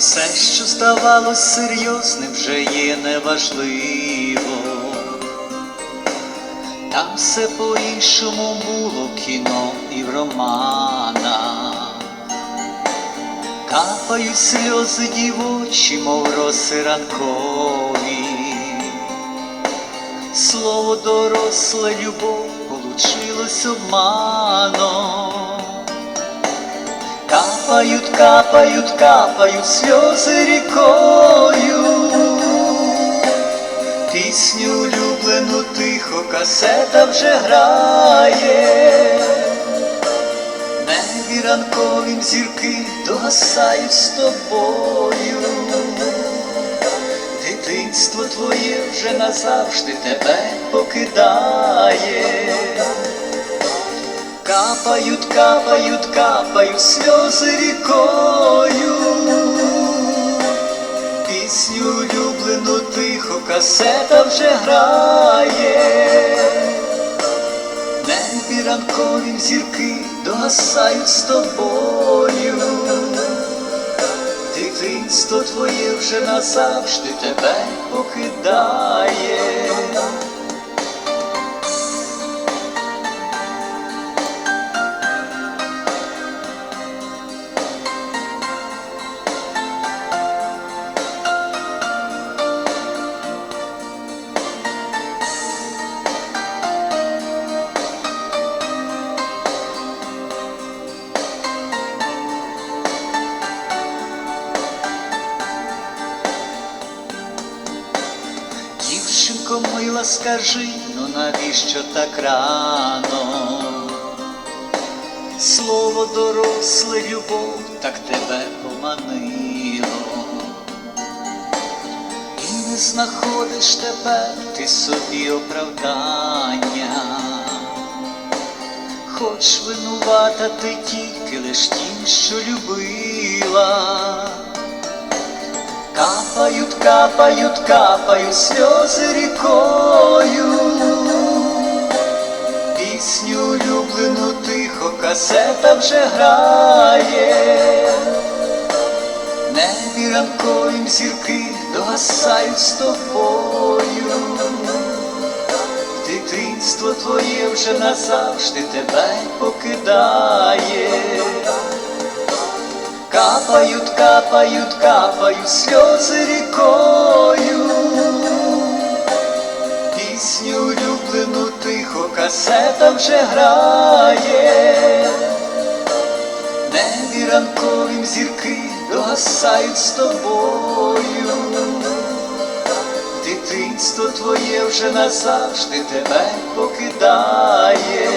що здавалось серйозним, вже є неважливо. Там все по-іншому було кіно і в романах. Капають сльози дівочі, мов роси ранкові. Слово доросле любов получилось обманом. Капають, капають, капають сльози рікою. Пісню улюблену тихо, касета вже грає. Небі ранковім зірки догасають з тобою. Дитинство твоє вже назавжди тебе покидає. Капають, капають, капають сльози рікою. Пісню улюблену тихо, касета вже грає. Небі ранковім зірки догасають з тобою. Дитинство твоє вже назавжди тебе покидає. Мила, скажи, ну навіщо так рано? Слово доросле, любов так тебе поманило. І не знаходиш тепер ти собі оправдання. Хоч винувата ти тільки лиш тім, що любила. Капають, капають, капають сльози рікою. Пісню улюблену тихо, касета вже грає. Небі ранковім зірки догасають з тобою. Дитинство твоє вже назавжди тебе покидає. Капають, капають, капають сльози рікою. Пісню улюблену тихо, касета вже грає. Небі ранковім зірки догасають з тобою. Дитинство твоє вже назавжди тебе покидає.